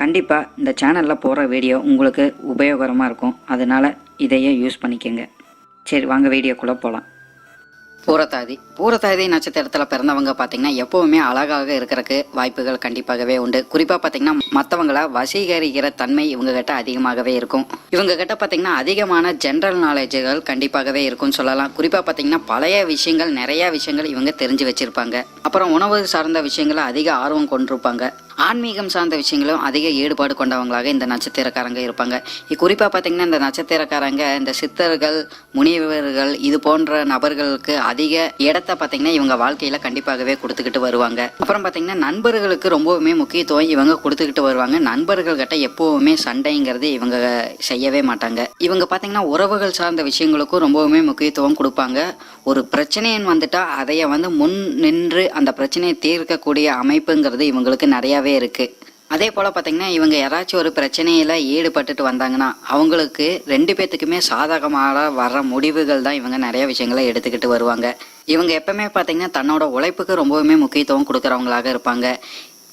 கண்டிப்பாக இந்த சேனலில் போகிற வீடியோ உங்களுக்கு உபயோகரமாக இருக்கும். அதனால் இதையே யூஸ் பண்ணிக்கோங்க. சரி வாங்க வீடியோக்குள்ளே போகலாம் பூரத்தாதி. பூரத்தாதி நட்சத்திரத்தில் பிறந்தவங்க பார்த்தீங்கன்னா எப்போவுமே அழகாக இருக்கிறக்கு வாய்ப்புகள் கண்டிப்பாகவே உண்டு. குறிப்பாக பார்த்தீங்கன்னா மற்றவங்கள வசீகரிக்கிற தன்மை இவங்ககிட்ட அதிகமாகவே இருக்கும். இவங்ககிட்ட பார்த்தீங்கன்னா அதிகமான ஜென்ரல் நாலேஜுகள் கண்டிப்பாகவே இருக்கும்னு சொல்லலாம். குறிப்பாக பார்த்தீங்கன்னா பழைய விஷயங்கள் நிறைய விஷயங்கள் இவங்க தெரிஞ்சு வச்சிருப்பாங்க. அப்புறம் உணவு சார்ந்த விஷயங்களை அதிக ஆர்வம் கொண்டிருப்பாங்க. ஆன்மீகம் சார்ந்த விஷயங்களும் அதிக ஈடுபாடு கொண்டவங்களாக இந்த நட்சத்திரக்காரங்க இருப்பாங்க. குறிப்பாக பார்த்தீங்கன்னா இந்த நட்சத்திரக்காரங்க இந்த சித்தர்கள் முனிவர்கள் இது போன்ற நபர்களுக்கு அதிக இடத்த பார்த்தீங்கன்னா இவங்க வாழ்க்கையில் கண்டிப்பாகவே கொடுத்துக்கிட்டு வருவாங்க. அப்புறம் பார்த்தீங்கன்னா நண்பர்களுக்கு ரொம்பவுமே முக்கியத்துவம் இவங்க கொடுத்துக்கிட்டு வருவாங்க. நண்பர்கள் கிட்ட எப்பவுமே சண்டைங்கிறது இவங்க செய்யவே மாட்டாங்க. இவங்க பார்த்தீங்கன்னா உறவுகள் சார்ந்த விஷயங்களுக்கும் ரொம்பவுமே முக்கியத்துவம் கொடுப்பாங்க. ஒரு பிரச்சனைன்னு வந்துட்டா அதைய வந்து முன் நின்று அந்த பிரச்சனையை தீர்க்கக்கூடிய அமைப்புங்கிறது இவங்களுக்கு நிறையாவே இருக்கு. அதே போல் பார்த்தீங்கன்னா இவங்க யாராச்சும் ஒரு பிரச்சனையில் ஈடுபட்டுட்டு வந்தாங்கன்னா அவங்களுக்கு ரெண்டு பேர்த்துக்குமே சாதகமாக வர்ற முடிவுகள் தான் இவங்க நிறைய விஷயங்களை எடுத்துக்கிட்டு வருவாங்க. இவங்க எப்பவுமே பார்த்தீங்கன்னா தன்னோட உழைப்புக்கு ரொம்பவுமே முக்கியத்துவம் கொடுக்குறவங்களாக இருப்பாங்க.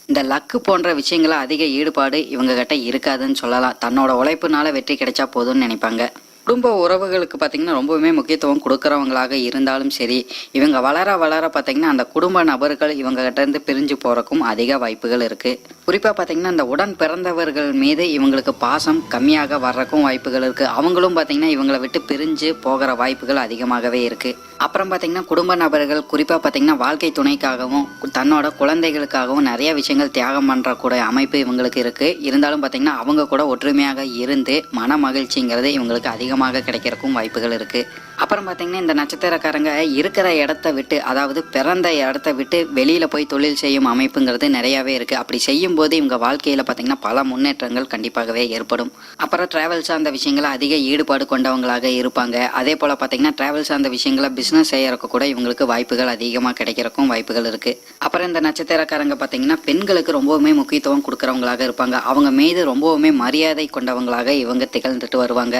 இந்த லக்கு போன்ற விஷயங்கள அதிக ஈடுபாடு இவங்க கிட்ட இருக்காதுன்னு சொல்லலாம். தன்னோட உழைப்புனால வெற்றி கிடைச்சா போதும்னு நினைப்பாங்க. குடும்ப உறவுகளுக்கு பார்த்தீங்கன்னா ரொம்பவுமே முக்கியத்துவம் கொடுக்குறவங்களாக இருந்தாலும் சரி இவங்க வளர வளர பார்த்தீங்கன்னா அந்த குடும்ப நபர்கள் இவங்ககிட்டேருந்து பிரிஞ்சு போகிறக்கும் அதிக வாய்ப்புகள் இருக்குது குறிப்பாக பார்த்திங்கன்னா இந்த உடன் பிறந்தவர்கள் மீது இவங்களுக்கு பாசம் கம்மியாக வர்றக்கும் வாய்ப்புகள் இருக்குது அவங்களும் பார்த்தீங்கன்னா இவங்களை விட்டு பிரிஞ்சு போகிற வாய்ப்புகள் அதிகமாகவே இருக்குது அப்புறம் பார்த்தீங்கன்னா குடும்ப நபர்கள் குறிப்பாக பார்த்தீங்கன்னா வாழ்க்கை துணைக்காகவும் தன்னோட குழந்தைகளுக்காகவும் நிறைய விஷயங்கள் தியாகம் பண்ணுறக்கூடிய அமைப்பு இவங்களுக்கு இருக்குது இருந்தாலும் பார்த்தீங்கன்னா அவங்க கூட ஒற்றுமையாக இருந்து மன மகிழ்ச்சிங்கிறது இவங்களுக்கு அதிகமாக கிடைக்கிறக்கும் வாய்ப்புகள் இருக்குது அப்புறம் பார்த்தீங்கன்னா இந்த நட்சத்திரக்காரங்க இருக்கிற இடத்த விட்டு அதாவது பிறந்த இடத்த விட்டு வெளியில் போய் தொழில் செய்யும் அமைப்புங்கிறது நிறையாவே இருக்குது அப்படி செய்யும் போது இவங்க வாழ்க்கையில் பார்த்தீங்கன்னா பல முன்னேற்றங்கள் கண்டிப்பாகவே ஏற்படும். அப்புறம் டிராவல் சார்ந்த விஷயங்களை அதிக ஈடுபாடு கொண்டவங்களாக இருப்பாங்க. அதே போல் பார்த்தீங்கன்னா டிராவல் சார்ந்த விஷயங்களை பிஸ்னஸ் செய்யறதுக்கு கூட இவங்களுக்கு வாய்ப்புகள் அதிகமாக கிடைக்கிறக்கும் வாய்ப்புகள் இருக்கு. அப்புறம் இந்த நட்சத்திரக்காரங்க பார்த்தீங்கன்னா பெண்களுக்கு ரொம்பவுமே முக்கியத்துவம் கொடுக்குறவங்களாக இருப்பாங்க. அவங்க மீது ரொம்பவுமே மரியாதை கொண்டவங்களாக இவங்க திகழ்ந்துட்டு வருவாங்க.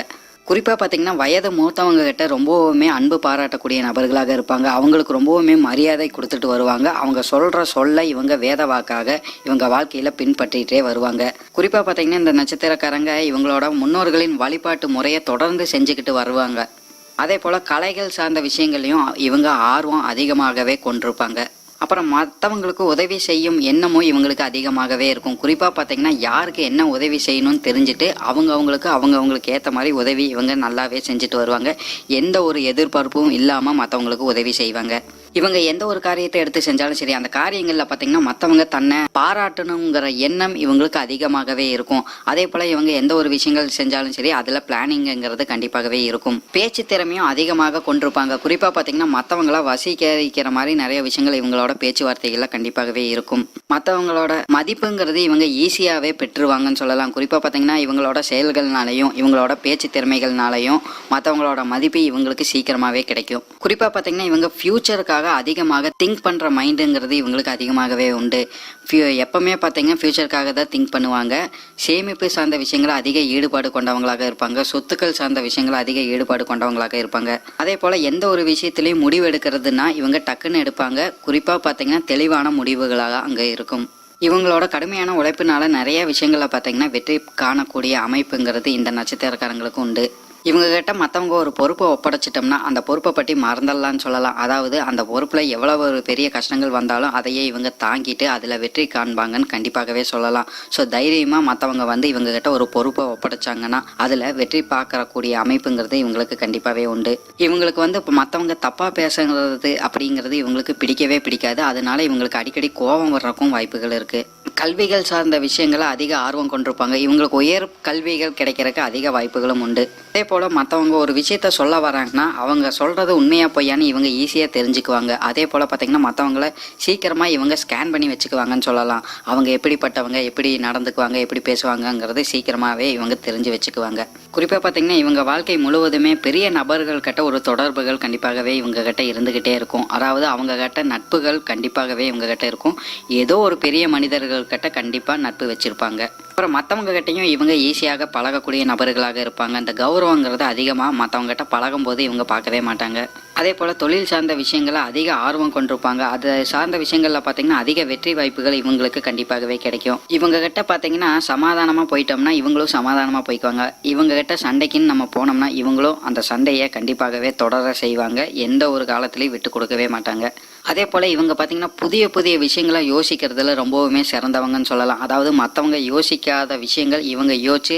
குறிப்பாக பார்த்தீங்கன்னா வயது மூத்தவங்க கிட்ட ரொம்பவுமே அன்பு பாராட்டக்கூடிய நபர்களாக இருப்பாங்க. அவங்களுக்கு ரொம்பவுமே மரியாதை கொடுத்துட்டு வருவாங்க. அவங்க சொல்கிற சொல்ல இவங்க வேத வாக்காக இவங்க வாழ்க்கையில் பின்பற்றிட்டே வருவாங்க. குறிப்பாக பார்த்தீங்கன்னா இந்த நட்சத்திரக்காரங்க இவங்களோட முன்னோர்களின் வழிபாட்டு முறையை தொடர்ந்து செஞ்சுக்கிட்டு வருவாங்க. அதே போல் கலைகள் சார்ந்த விஷயங்களையும் இவங்க ஆர்வம் அதிகமாகவே கொண்டிருப்பாங்க. அப்புறம் மற்றவங்களுக்கு உதவி செய்யும் எண்ணமும் இவங்களுக்கு அதிகமாகவே இருக்கும். குறிப்பாக பார்த்தீங்கன்னா யாருக்கு என்ன உதவி செய்யணும்னு தெரிஞ்சுட்டு அவங்க அவங்களுக்கு அவங்க அவங்களுக்கு ஏற்ற மாதிரி உதவி இவங்க நல்லாவே செஞ்சுட்டு வருவாங்க. எந்த ஒரு எதிர்பார்ப்பும் இல்லாமல் மற்றவங்களுக்கு உதவி செய்வாங்க. இவங்க எந்த ஒரு காரியத்தை எடுத்து செஞ்சாலும் சரி அந்த காரியங்களில் பார்த்தீங்கன்னா மற்றவங்க தன்னை பாராட்டணுங்கிற எண்ணம் இவங்களுக்கு அதிகமாகவே இருக்கும். அதே போல் இவங்க எந்த ஒரு விஷயங்கள் செஞ்சாலும் சரி அதில் பிளானிங்கிறது கண்டிப்பாகவே இருக்கும். பேச்சு திறமையும் அதிகமாக கொண்டிருப்பாங்க. குறிப்பாக பார்த்தீங்கன்னா மற்றவங்கள வசீகரிக்கிற மாதிரி நிறைய விஷயங்கள் இவங்களோட பேச்சுவார்த்தைகளில் கண்டிப்பாகவே இருக்கும். மற்றவங்களோட மதிப்புங்கிறது இவங்க ஈஸியாகவே பெற்றுருவாங்கன்னு சொல்லலாம். குறிப்பாக பார்த்தீங்கன்னா இவங்களோட செயல்கள்னாலையும் இவங்களோட பேச்சு திறமைகள்னாலையும் மற்றவங்களோட மதிப்பு இவங்களுக்கு சீக்கிரமாகவே கிடைக்கும். குறிப்பாக பார்த்தீங்கன்னா இவங்க ஃப்யூச்சருக்காக அதிகமாக திங்க் பண்ணுற மைண்டுங்கிறது இவங்களுக்கு அதிகமாகவே உண்டு. ஃபியூ எப்போவுமே பார்த்தீங்கன்னா ஃப்யூச்சருக்காக தான் திங்க் பண்ணுவாங்க. சேமிப்பு சார்ந்த விஷயங்களை அதிக ஈடுபாடு கொண்டவங்களாக இருப்பாங்க. சொத்துக்கள் சார்ந்த விஷயங்களை அதிக ஈடுபாடு கொண்டவங்களாக இருப்பாங்க. அதே போல் எந்த ஒரு விஷயத்துலையும் முடிவு எடுக்கிறதுனா இவங்க டக்குன்னு எடுப்பாங்க. குறிப்பாக பார்த்தீங்கன்னா தெளிவான முடிவுகளாக அங்கே இருக்கும். இவங்களோட கடுமையான உழைப்பினால நிறைய விஷயங்களை பார்த்தீங்கன்னா வெற்றி காணக்கூடிய அமைப்புங்கிறது இந்த நட்சத்திரக்காரங்களுக்கு உண்டு. இவங்க கிட்ட மற்றவங்க ஒரு பொறுப்பை ஒப்படைச்சிட்டோம்னா அந்த பொறுப்பை பற்றி மறந்துடலாம்னு சொல்லலாம். அதாவது அந்த பொறுப்பில் எவ்வளோ ஒரு பெரிய கஷ்டங்கள் வந்தாலும் அதையே இவங்க தாங்கிட்டு அதில் வெற்றி காண்பாங்கன்னு கண்டிப்பாகவே சொல்லலாம். ஸோ தைரியமாக மற்றவங்க வந்து இவங்க கிட்ட ஒரு பொறுப்பை ஒப்படைச்சாங்கன்னா அதில் வெற்றி பார்க்கறக்கூடிய அமைப்புங்கிறது இவங்களுக்கு கண்டிப்பாகவே உண்டு. இவங்களுக்கு வந்து இப்போ மற்றவங்க தப்பாக பேசுங்கிறது அப்படிங்கிறது இவங்களுக்கு பிடிக்கவே பிடிக்காது. அதனால இவங்களுக்கு அடிக்கடி கோபம் வர்றதுக்கும் வாய்ப்புகள் இருக்குது கல்விகள் சார்ந்த விஷயங்களை அதிக ஆர்வம் கொண்டிருப்பாங்க. இவங்களுக்கு உயர் கல்விகள் கிடைக்கிறதுக்கு அதிக வாய்ப்புகளும் உண்டு. அதே போல் மற்றவங்க ஒரு விஷயத்த சொல்ல வராங்கன்னா அவங்க சொல்கிறது உண்மையாக பொய்யான்னு இவங்க ஈஸியாக தெரிஞ்சுக்குவாங்க. அதே போல் பார்த்திங்கன்னா மற்றவங்கள சீக்கிரமாக இவங்க ஸ்கேன் பண்ணி வச்சுக்குவாங்கன்னு சொல்லலாம். அவங்க எப்படிப்பட்டவங்க எப்படி நடந்துக்குவாங்க எப்படி பேசுவாங்கங்கிறது சீக்கிரமாகவே இவங்க தெரிஞ்சு வச்சுக்குவாங்க. குறிப்பாக பார்த்தீங்கன்னா இவங்க வாழ்க்கை முழுவதுமே பெரிய நபர்கள் கிட்ட ஒரு தொடர்புகள் கண்டிப்பாகவே இவங்க கிட்ட இருந்துக்கிட்டே இருக்கும். அதாவது அவங்க கிட்ட நட்புகள் கண்டிப்பாகவே இவங்க கிட்ட இருக்கும். ஏதோ ஒரு பெரிய மனிதர்கள் கிட்ட கண்டிப்பாக நட்பு வச்சிருப்பாங்க. அப்புறம் மற்றவங்க கிட்டையும் இவங்க ஈஸியாக பழகக்கூடிய நபர்களாக இருப்பாங்க. அந்த கௌரவங்கிறது அதிகமாக மற்றவங்க கிட்ட பழகும் போது இவங்க பார்க்கவே மாட்டாங்க. அதே போல் தொழில் சார்ந்த விஷயங்களை அதிக ஆர்வம் கொண்டிருப்பாங்க. அது சார்ந்த விஷயங்களில் பார்த்தீங்கன்னா அதிக வெற்றி வாய்ப்புகள் இவங்களுக்கு கண்டிப்பாகவே கிடைக்கும். இவங்க கிட்ட பார்த்தீங்கன்னா சமாதானமாக போயிட்டோம்னா இவங்களும் சமாதானமாக போய்க்குவாங்க. இவங்க கிட்ட சண்டைக்குன்னு நம்ம போனோம்னா இவங்களும் அந்த சண்டையை கண்டிப்பாகவே தொடர செய்வாங்க. எந்த ஒரு காலத்திலையும் விட்டு கொடுக்கவே மாட்டாங்க. அதே போல் இவங்க பார்த்தீங்கன்னா புதிய புதிய விஷயங்களை யோசிக்கிறதுல ரொம்பவுமே சிறந்தவங்கன்னு சொல்லலாம். அதாவது மற்றவங்க யோசிக்காத விஷயங்கள் இவங்க யோசிச்சு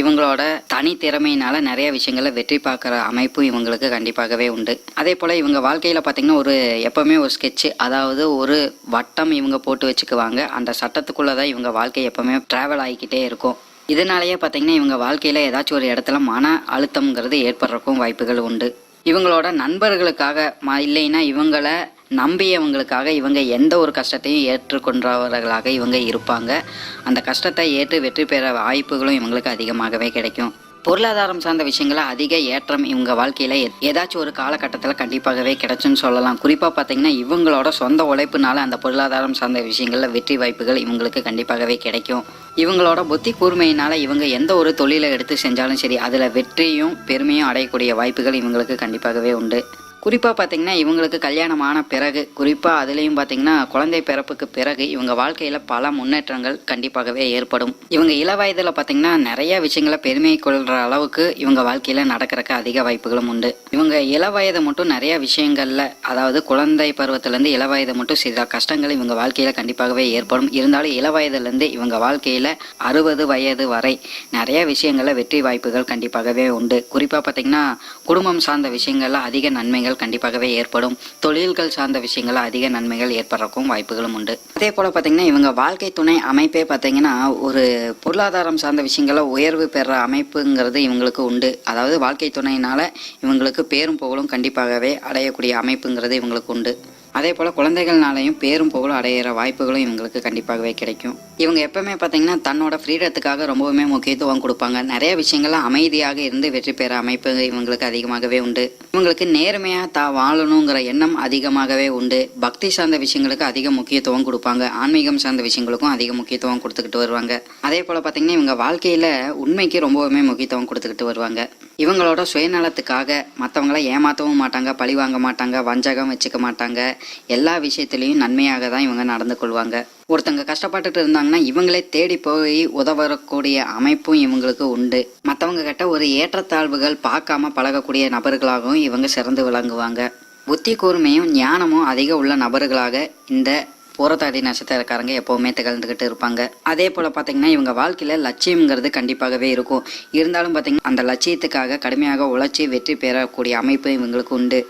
இவங்களோட தனி திறமையினால நிறைய விஷயங்களை வெற்றி பார்க்குற அமைப்பு இவங்களுக்கு கண்டிப்பாகவே உண்டு. அதே போல் இவங்க வாழ்க்கையில் பார்த்தீங்கன்னா ஒரு எப்போவுமே ஒரு ஸ்கெட்சு அதாவது ஒரு வட்டம் இவங்க போட்டு வச்சுக்குவாங்க. அந்த சட்டத்துக்குள்ளே தான் இவங்க வாழ்க்கை எப்போவுமே ட்ராவல் ஆகிக்கிட்டே இருக்கும். இதனாலேயே பார்த்தீங்கன்னா இவங்க வாழ்க்கையில் ஏதாச்சும் ஒரு இடத்துல மன அழுத்தம்ங்கிறது ஏற்படுறக்கும் வாய்ப்புகள் உண்டு. இவங்களோட நண்பர்களுக்காக மா இல்லைன்னா இவங்களை நம்பியவங்களுக்காக இவங்க எந்த ஒரு கஷ்டத்தையும் ஏற்றுக்கொண்டவர்களாக இவங்க இருப்பாங்க. அந்த கஷ்டத்தை ஏற்று வெற்றி பெற வாய்ப்புகளும் இவங்களுக்கு அதிகமாகவே கிடைக்கும். பொருளாதாரம் சார்ந்த விஷயங்கள அதிக ஏற்றம் இவங்க வாழ்க்கையில் ஏதாச்சும் ஒரு காலகட்டத்தில் கண்டிப்பாகவே கிடைச்சுன்னு சொல்லலாம். குறிப்பாக பார்த்தீங்கன்னா இவங்களோட சொந்த உழைப்புனால அந்த பொருளாதாரம் சார்ந்த விஷயங்களில் வெற்றி வாய்ப்புகள் இவங்களுக்கு கண்டிப்பாகவே கிடைக்கும். இவங்களோட புத்தி கூர்மையினால இவங்க எந்த ஒரு தொழிலை எடுத்து செஞ்சாலும் சரி அதில் வெற்றியும் பெருமையும் அடையக்கூடிய வாய்ப்புகள் இவங்களுக்கு கண்டிப்பாகவே உண்டு. குறிப்பாக பார்த்தீங்கன்னா இவங்களுக்கு கல்யாணம் ஆன பிறகு குறிப்பாக அதுலேயும் பார்த்தீங்கன்னா குழந்தை பிறப்புக்கு பிறகு இவங்க வாழ்க்கையில் பல முன்னேற்றங்கள் கண்டிப்பாகவே ஏற்படும். இவங்க இள வயதில் பார்த்தீங்கன்னா நிறைய விஷயங்களை பெருமை கொள்கிற அளவுக்கு இவங்க வாழ்க்கையில் நடக்கிறக்கு அதிக வாய்ப்புகளும் உண்டு. இவங்க இள வயது மட்டும் நிறைய விஷயங்களில் அதாவது குழந்தை பருவத்திலேருந்து இள வயது மட்டும் சில கஷ்டங்கள் இவங்க வாழ்க்கையில் கண்டிப்பாகவே ஏற்படும். இருந்தாலும் இள வயதுலேருந்து இவங்க வாழ்க்கையில் அறுபது வயது வரை நிறைய விஷயங்களில் வெற்றி வாய்ப்புகள் கண்டிப்பாகவே உண்டு. குறிப்பாக பார்த்தீங்கன்னா குடும்பம் சார்ந்த விஷயங்கள்ல அதிக நன்மைகள் கண்டிப்பாகவே ஏற்படும். தொழில்கள் சார்ந்த விஷயங்கள் அதிக நன்மைகள் ஏற்படுறக்கும் வாய்ப்புகளும் உண்டு. அதே போல பார்த்தீங்கன்னா இவங்க வாழ்க்கை துணை அமைப்பே பார்த்தீங்கன்னா ஒரு பொருளாதாரம் சார்ந்த விஷயங்கள உயர்வு பெற அமைப்புங்கிறது இவங்களுக்கு உண்டு. அதாவது வாழ்க்கை துணையினால இவங்களுக்கு பேரும் புகழும் கண்டிப்பாகவே அடையக்கூடிய அமைப்புங்கிறது இவங்களுக்கு உண்டு. அதே போல் குழந்தைகள்னாலையும் பேரும் புகழும் அடையிற வாய்ப்புகளும் இவங்களுக்கு கண்டிப்பாகவே கிடைக்கும். இவங்க எப்பவுமே பார்த்தீங்கன்னா தன்னோட ஃப்ரீடத்துக்காக ரொம்பவுமே முக்கியத்துவம் கொடுப்பாங்க. நிறைய விஷயங்கள்லாம் அமைதியாக இருந்து வெற்றி பெற அமைப்பு இவங்களுக்கு அதிகமாகவே உண்டு. இவங்களுக்கு நேர்மையாக தா வாழணுங்கிற எண்ணம் அதிகமாகவே உண்டு. பக்தி சார்ந்த விஷயங்களுக்கு அதிக முக்கியத்துவம் கொடுப்பாங்க. ஆன்மீகம் சார்ந்த விஷயங்களுக்கும் அதிக முக்கியத்துவம் கொடுத்துக்கிட்டு வருவாங்க. அதே போல் பார்த்தீங்கன்னா இவங்க வாழ்க்கையில் உண்மைக்கு ரொம்பவுமே முக்கியத்துவம் கொடுத்துக்கிட்டு வருவாங்க. இவங்களோட சுயநலத்துக்காக மற்றவங்கள ஏமாற்றவும் மாட்டாங்க பழி வாங்க மாட்டாங்க வஞ்சகம் வச்சுக்க மாட்டாங்க. எல்லா விஷயத்துலேயும் நன்மையாக தான் இவங்க நடந்து கொள்வாங்க. ஒருத்தங்க கஷ்டப்பட்டுட்டு இருந்தாங்கன்னா இவங்களே தேடி போய் உதவக்கூடிய அமைப்பும் இவங்களுக்கு உண்டு. மற்றவங்க கிட்ட ஒரு ஏற்றத்தாழ்வுகள் பார்க்காம பழகக்கூடிய நபர்களாகவும் இவங்க சிறந்து விளங்குவாங்க. புத்தி கூர்மையும் ஞானமும் அதிக உள்ள நபர்களாக இந்த போரத்தாதி நட்சத்திரக்காரங்க எப்போவுமே திகழ்ந்துக்கிட்டு இருப்பாங்க. அதே போல் பார்த்தீங்கன்னா இவங்க வாழ்க்கையில் லட்சியம்ங்கிறது கண்டிப்பாகவே இருக்கும். இருந்தாலும் பார்த்தீங்கன்னா அந்த லட்சியத்துக்காக கடுமையாக உழைச்சி வெற்றி பெறக்கூடிய அமைப்பு இவங்களுக்கு உண்டு.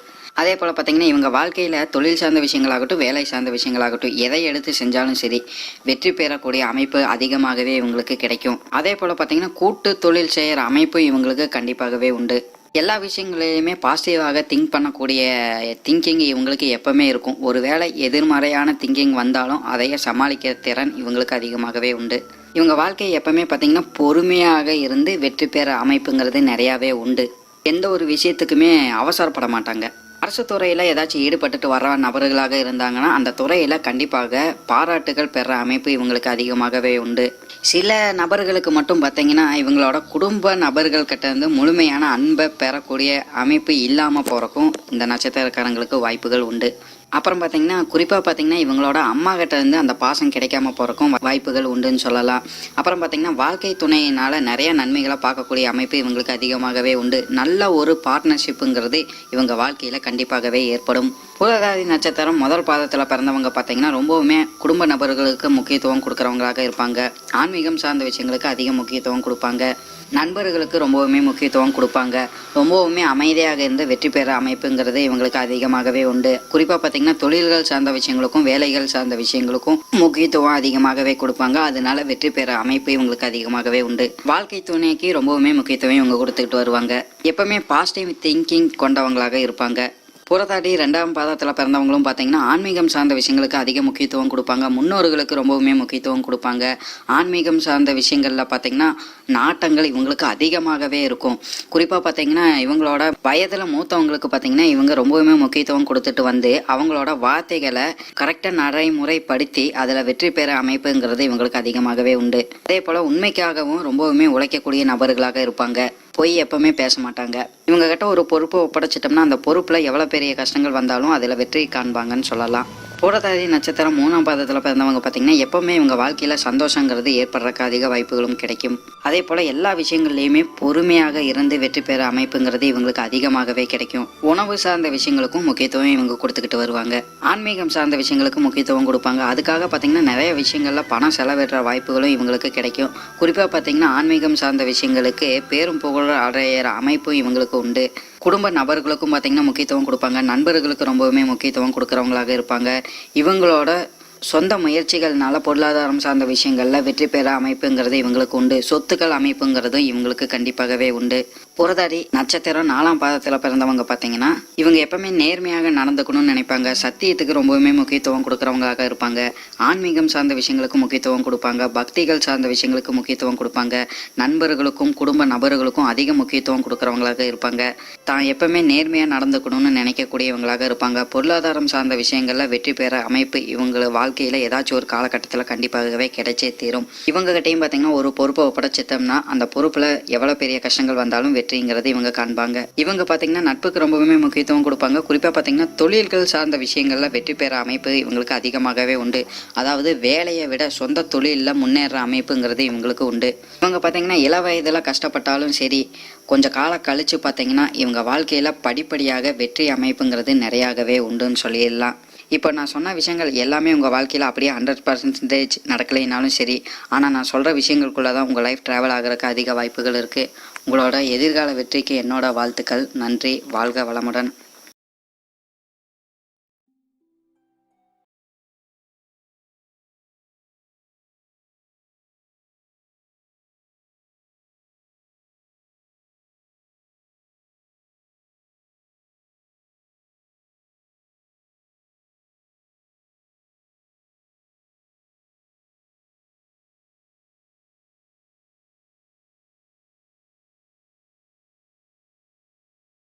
அதே போல் பார்த்தீங்கன்னா இவங்க வாழ்க்கையில் தொழில் சார்ந்த விஷயங்களாகட்டும் வேலை சார்ந்த விஷயங்களாகட்டும் எதை எடுத்து செஞ்சாலும் சரி வெற்றி பெறக்கூடிய அமைப்பு அதிகமாகவே இவங்களுக்கு கிடைக்கும். அதே போல் பார்த்தீங்கன்னா கூட்டு தொழில் செய்கிற அமைப்பு இவங்களுக்கு கண்டிப்பாகவே உண்டு. எல்லா விஷயங்களையுமே பாசிட்டிவாக திங்க் பண்ணக்கூடிய திங்கிங் இவங்களுக்கு எப்பவுமே இருக்கும். ஒருவேளை எதிர்மறையான திங்கிங் வந்தாலும் அதையே சமாளிக்கிற திறன் இவங்களுக்கு அதிகமாகவே உண்டு. இவங்க வாழ்க்கை எப்பவுமே பார்த்தீங்கன்னா பொறுமையாக இருந்து வெற்றி பெற அமைப்புங்கிறது நிறையாவே உண்டு. எந்த ஒரு விஷயத்துக்குமே அவசரப்பட மாட்டாங்க. அரசு துறையில் ஏதாச்சும் ஈடுபட்டுட்டு வர நபர்களாக இருந்தாங்கன்னா அந்த துறையில் கண்டிப்பாக பாராட்டுகள் பெற அமைப்பு இவங்களுக்கு அதிகமாகவே உண்டு. சில நபர்களுக்கு மட்டும் பார்த்தீங்கன்னா இவங்களோட குடும்ப நபர்கள் கிட்ட இருந்து முழுமையான அன்பை பெறக்கூடிய அமைப்பு இல்லாமல் போகிறக்கும் இந்த நட்சத்திரக்காரங்களுக்கு வாய்ப்புகள் உண்டு. அப்புறம் பார்த்தீங்கன்னா குறிப்பாக பார்த்தீங்கன்னா இவங்களோட அம்மா கிட்ட இருந்து அந்த பாசம் கிடைக்காம போகிறக்கும் வாய்ப்புகள் உண்டுன்னு சொல்லலாம். அப்புறம் பார்த்தீங்கன்னா வாழ்க்கை துணையினால் நிறைய நன்மைகளை பார்க்கக்கூடிய அமைப்பு இவங்களுக்கு அதிகமாகவே உண்டு. நல்ல ஒரு பார்ட்னர்ஷிப்புங்கிறது இவங்க வாழ்க்கையில் கண்டிப்பாகவே ஏற்படும். பூரதாதி நட்சத்திரம் முதல் பாதத்தில் பிறந்தவங்க பார்த்தீங்கன்னா ரொம்பவுமே குடும்ப நபர்களுக்கு முக்கியத்துவம் கொடுக்குறவங்களாக இருப்பாங்க. ஆன்மீகம் சார்ந்த விஷயங்களுக்கு அதிக முக்கியத்துவம் கொடுப்பாங்க. நண்பர்களுக்கு ரொம்பவுமே முக்கியத்துவம் கொடுப்பாங்க. ரொம்பவுமே அமைதியாக இருந்து வெற்றி பெற அமைப்புங்கிறது இவங்களுக்கு அதிகமாகவே உண்டு. குறிப்பாக பார்த்தீங்கன்னா தொழில்கள் சார்ந்த விஷயங்களுக்கும் வேலைகள் சார்ந்த விஷயங்களுக்கும் முக்கியத்துவம் அதிகமாகவே கொடுப்பாங்க. அதனால வெற்றி பெற அமைப்பு இவங்களுக்கு அதிகமாகவே உண்டு. வாழ்க்கை துணைக்கு ரொம்பவுமே முக்கியத்துவம் இவங்க கொடுத்துக்கிட்டு வருவாங்க. எப்பவுமே பாசிட்டிவ் திங்கிங் கொண்டவங்களாக இருப்பாங்க. புறத்தாடி ரெண்டாம் பாதத்தில் பிறந்தவங்களும் பார்த்தீங்கன்னா ஆன்மீகம் சார்ந்த விஷயங்களுக்கு அதிக முக்கியத்துவம் கொடுப்பாங்க. முன்னோர்களுக்கு ரொம்பவுமே முக்கியத்துவம் கொடுப்பாங்க. ஆன்மீகம் சார்ந்த விஷயங்களில் பார்த்தீங்கன்னா நாட்டங்கள் இவங்களுக்கு அதிகமாகவே இருக்கும். குறிப்பாக பார்த்தீங்கன்னா இவங்களோட வயதில் மூத்தவங்களுக்கு பார்த்தீங்கன்னா இவங்க ரொம்பவுமே முக்கியத்துவம் கொடுத்துட்டு வந்து அவங்களோட வார்த்தைகளை கரெக்டாக நடைமுறைப்படுத்தி அதில் வெற்றி பெற அமைப்புங்கிறது இவங்களுக்கு அதிகமாகவே உண்டு. அதே போல் உண்மைக்காகவும் ரொம்பவுமே உழைக்கக்கூடிய நபர்களாக இருப்பாங்க. பொய் எப்பவுமே பேச மாட்டாங்க. இவங்க கிட்ட ஒரு பொறுப்பை ஒப்படைச்சிட்டோம்னா அந்த பொறுப்பில் எவ்வளோ பெரிய கஷ்டங்கள் வந்தாலும் அதில் வெற்றி காண்பாங்கன்னு சொல்லலாம். பூரதாதி நட்சத்திரம் மூணாம் பாதத்தில் பிறந்தவங்க பார்த்தீங்கன்னா எப்பவுமே இவங்க வாழ்க்கையில் சந்தோஷங்கிறது ஏற்படுறக்கு அதிக வாய்ப்புகளும் கிடைக்கும். அதே போல் எல்லா விஷயங்கள்லையுமே பொறுமையாக இருந்து வெற்றி பெற அமைப்புங்கிறது இவங்களுக்கு அதிகமாகவே கிடைக்கும். உணவு சார்ந்த விஷயங்களுக்கும் முக்கியத்துவம் இவங்க கொடுத்துக்கிட்டு வருவாங்க. ஆன்மீகம் சார்ந்த விஷயங்களுக்கு முக்கியத்துவம் கொடுப்பாங்க. அதுக்காக பார்த்தீங்கன்னா நிறைய விஷயங்களில் பணம் செலவிடுற வாய்ப்புகளும் இவங்களுக்கு கிடைக்கும். குறிப்பாக பார்த்தீங்கன்னா ஆன்மீகம் சார்ந்த விஷயங்களுக்கு பேரும் புகழ் அடையிற அமைப்பும் இவங்களுக்கு உண்டு. குடும்ப நபர்களுக்கும் பார்த்திங்கன்னா முக்கியத்துவம் கொடுப்பாங்க. நண்பர்களுக்கு ரொம்பவுமே முக்கியத்துவம் கொடுக்குறவங்களாக இருப்பாங்க. இவங்களோட சொந்த முயற்சிகள்னால பொருளாதாரம் சார்ந்த விஷயங்களில் வெற்றி பெற அமைப்புங்கிறது இவங்களுக்கு உண்டு. சொத்துக்கள் அமைப்புங்கிறதும் இவங்களுக்கு கண்டிப்பாகவே உண்டு. புரதாடி நட்சத்திரம் நாலாம் பாதத்தில் பிறந்தவங்க பார்த்தீங்கன்னா இவங்க எப்பவுமே நேர்மையாக நடந்துக்கணும்னு நினைப்பாங்க. சத்தியத்துக்கு ரொம்பவுமே முக்கியத்துவம் கொடுக்குறவங்களாக இருப்பாங்க. ஆன்மீகம் சார்ந்த விஷயங்களுக்கு முக்கியத்துவம் கொடுப்பாங்க. பக்திகள் சார்ந்த விஷயங்களுக்கு முக்கியத்துவம் கொடுப்பாங்க. நண்பர்களுக்கும் குடும்ப நபர்களுக்கும் அதிக முக்கியத்துவம் கொடுக்குறவங்களாக இருப்பாங்க. தான் எப்பவுமே நேர்மையாக நடந்துக்கணும்னு நினைக்கக்கூடியவங்களாக இருப்பாங்க. பொருளாதாரம் சார்ந்த விஷயங்களில் வெற்றி பெற அமைப்பு இவங்க வாழ்க்கையில் ஏதாச்சும் ஒரு காலகட்டத்தில் கண்டிப்பாகவே கிடைச்சே தீரும். இவங்ககிட்டையும் பார்த்தீங்கன்னா ஒரு பொறுப்பை ஒப்படைச்சிட்டோம்னா அந்த பொறுப்பில் எவ்வளோ பெரிய கஷ்டங்கள் வந்தாலும் வெற்றிங்கிறத இவங்க காண்பாங்க. இவங்க பார்த்தீங்கன்னா நட்புக்கு ரொம்பவுமே முக்கியத்துவம் கொடுப்பாங்க. குறிப்பாக பார்த்தீங்கன்னா தொழில்கள் சார்ந்த விஷயங்களில் வெற்றி பெற அமைப்பு இவங்களுக்கு அதிகமாகவே உண்டு. அதாவது வேலையை விட சொந்த தொழிலில் முன்னேற அமைப்புங்கிறது இவங்களுக்கு உண்டு. இவங்க பார்த்தீங்கன்னா இள வயதில் கஷ்டப்பட்டாலும் சரி கொஞ்சம் காலம் கழிச்சு பார்த்தீங்கன்னா இவங்க வாழ்க்கையில் படிப்படியாக வெற்றி அமைப்புங்கிறது நிறையாகவே உண்டுன்னு சொல்லிடலாம். இப்போ நான் சொன்ன விஷயங்கள் எல்லாமே உங்கள் வாழ்க்கையில் அப்படியே ஹண்ட்ரட் பர்சன்டேஜ் நடக்கலைனாலும் சரி ஆனால் நான் சொல்கிற விஷயங்களுக்குள்ளே தான் உங்கள் லைஃப் ட்ராவல் ஆகிறதுக்கு அதிக வாய்ப்புகள் இருக்குது உங்களோட எதிர்கால வெற்றிக்கு என்னோட வாழ்த்துக்கள். நன்றி. வாழ்க வளமுடன்.